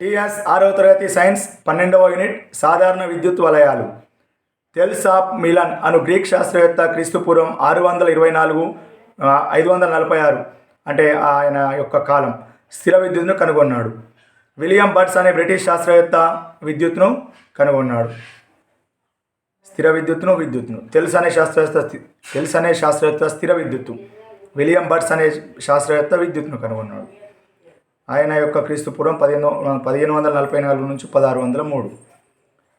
TS ఆరవ తరగతి science పన్నెండవ యూనిట్ సాధారణ విద్యుత్ వలయాలు. తెల్స్ ఆఫ్ మిలన్ అను గ్రీక్ శాస్త్రవేత్త క్రీస్తుపూర్వం ఆరు వందల ఇరవై నాలుగు ఐదు వందల నలభై ఆరు అంటే ఆయన యొక్క కాలం స్థిర విద్యుత్ను కనుగొన్నాడు. విలియం బర్డ్స్ అనే బ్రిటిష్ శాస్త్రవేత్త విద్యుత్ను కనుగొన్నాడు. స్థిర విద్యుత్ను విద్యుత్ను. తెలుసు అనే శాస్త్రవేత్త తెలుసు అనే శాస్త్రవేత్త స్థిర విద్యుత్తు. విలియం బర్డ్స్ అనే శాస్త్రవేత్త విద్యుత్ను కనుగొన్నాడు. ఆయన యొక్క క్రీస్తుపురం పదిహేను పదిహేను వందల నలభై నాలుగు నుంచి పదహారు వందల మూడు.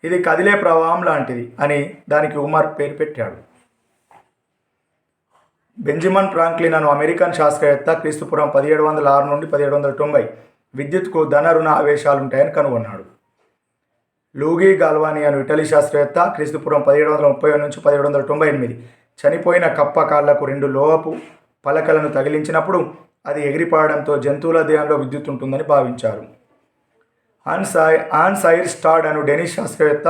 ఇది కదిలే ప్రవాహం లాంటిది అని దానికి ఉమర్ పేరు పెట్టాడు. బెంజమిన్ ఫ్రాంక్లిన్ అను అమెరికన్ శాస్త్రవేత్త క్రీస్తుపురం పదిహేడు వందల ఆరు నుండి పదిహేడు వందల తొంభై విద్యుత్కు ధన రుణ ఆవేశాలు ఉంటాయని కనుగొన్నాడు. లూగి గాల్వాని అను ఇటలీ శాస్త్రవేత్త క్రీస్తుపురం పదిహేడు వందల ముప్పై నుంచి పదిహేడు వందల తొంభై ఎనిమిది చనిపోయిన కప్ప కాళ్ళకు రెండు లోహపు పలకలను తగిలించినప్పుడు అది ఎగిరిపడడంతో జంతువుల దేహంలో విద్యుత్ ఉంటుందని భావించారు. ఆన్ ఆన్సైర్ ఆన్ స్టాడ్ అను డెనిష్ శాస్త్రవేత్త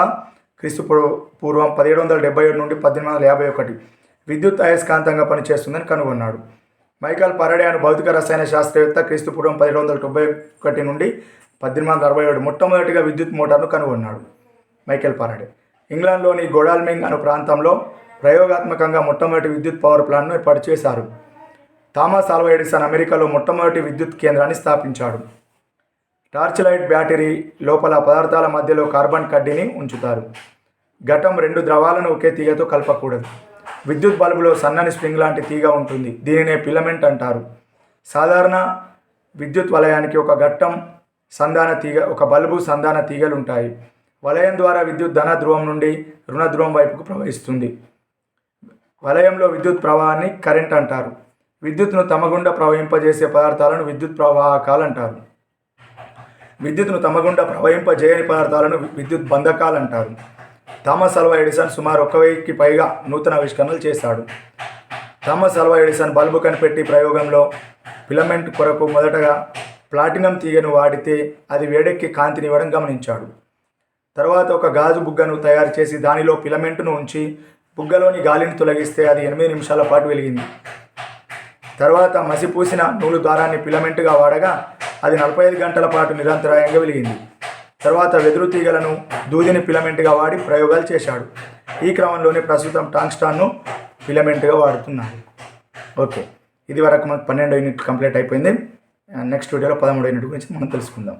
క్రీస్తు పూర్వ- పూర్వం పదిహేడు వందల డెబ్బై ఏడు నుండి పద్దెనిమిది వందల యాభై ఒకటి విద్యుత్ అయస్కాంతంగా పనిచేస్తుందని కనుగొన్నాడు. మైకల్ పరడే అను భౌతిక రసాయన శాస్త్రవేత్త క్రీస్తు పూర్వం పదిహేడు వందల తొంభై ఒకటి నుండి పద్దెనిమిది వందల అరవై ఏడు మొట్టమొదటిగా విద్యుత్ మోటార్ను కనుగొన్నాడు మైకేల్ పరడే ఇంగ్లాండ్లోని గొడాల్మింగ్ అను ప్రాంతంలో ప్రయోగాత్మకంగా మొట్టమొదటి విద్యుత్ పవర్ ప్లాంట్ను ఏర్పాటు చేశారు. థామస్ ఆల్వా ఎడిసన్ అమెరికాలో మొట్టమొదటి విద్యుత్ కేంద్రాన్ని స్థాపించాడు. టార్చ్ లైట్ బ్యాటరీ లోపల పదార్థాల మధ్యలో కార్బన్ కడ్డీని ఉంచుతారు. ఘటం రెండు ద్రవాలను ఒకే తీగతో కలపకూడదు. విద్యుత్ బల్బులో సన్నని స్ప్రింగ్ లాంటి తీగ ఉంటుంది. దీనినే పిలమెంట్ అంటారు. సాధారణ విద్యుత్ వలయానికి ఒక ఘట్టం సంధాన తీగ ఒక బల్బు సంధాన తీగలు ఉంటాయి. వలయం ద్వారా విద్యుత్ ధన ధ్రువం నుండి రుణ ధ్రువం వైపుకు ప్రవహిస్తుంది. వలయంలో విద్యుత్ ప్రవాహాన్ని కరెంట్ అంటారు. విద్యుత్ను తమ గుండా ప్రవహింపజేసే పదార్థాలను విద్యుత్ ప్రవాహకాలు అంటారు విద్యుత్ను తమ గుండా ప్రవహింపజేయని పదార్థాలను విద్యుత్ బంధకాలు అంటారు థామస్ అల్వా ఎడిసన్ సుమారు ఒక వెయ్యికి పైగా నూతన ఆవిష్కరణలు చేశాడు. థామస్ అల్వా ఎడిసన్ బల్బు కనిపెట్టి ప్రయోగంలో ఫిలమెంట్ కొరకు మొదటగా ప్లాటినం తీగను వాడితే అది వేడెక్కి కాంతినివ్వడం గమనించాడు. తర్వాత ఒక గాజు బుగ్గను తయారు చేసి దానిలో ఫిలమెంట్ను ఉంచి బుగ్గలోని గాలిని తొలగిస్తే అది ఎనిమిది నిమిషాల పాటు వెలిగింది. తర్వాత మసిపూసిన నూలు దారాన్ని ఫిలమెంట్గా వాడగా అది నలభై ఐదు గంటల పాటు నిరంతరాయంగా వెలిగింది. తర్వాత వెదురు తీగలను దూదిని ఫిలమెంట్గా వాడి ప్రయోగాలు చేశాడు. ఈ క్రమంలోనే ప్రస్తుతం టాంగ్స్టాన్ను ఫిలమెంట్గా వాడుతున్నాడు. ఓకే. ఇది వరకు మనకు పన్నెండో యూనిట్ కంప్లీట్ అయిపోయింది. నెక్స్ట్ వీడియోలో పదమూడో యూనిట్ గురించి మనం తెలుసుకుందాం.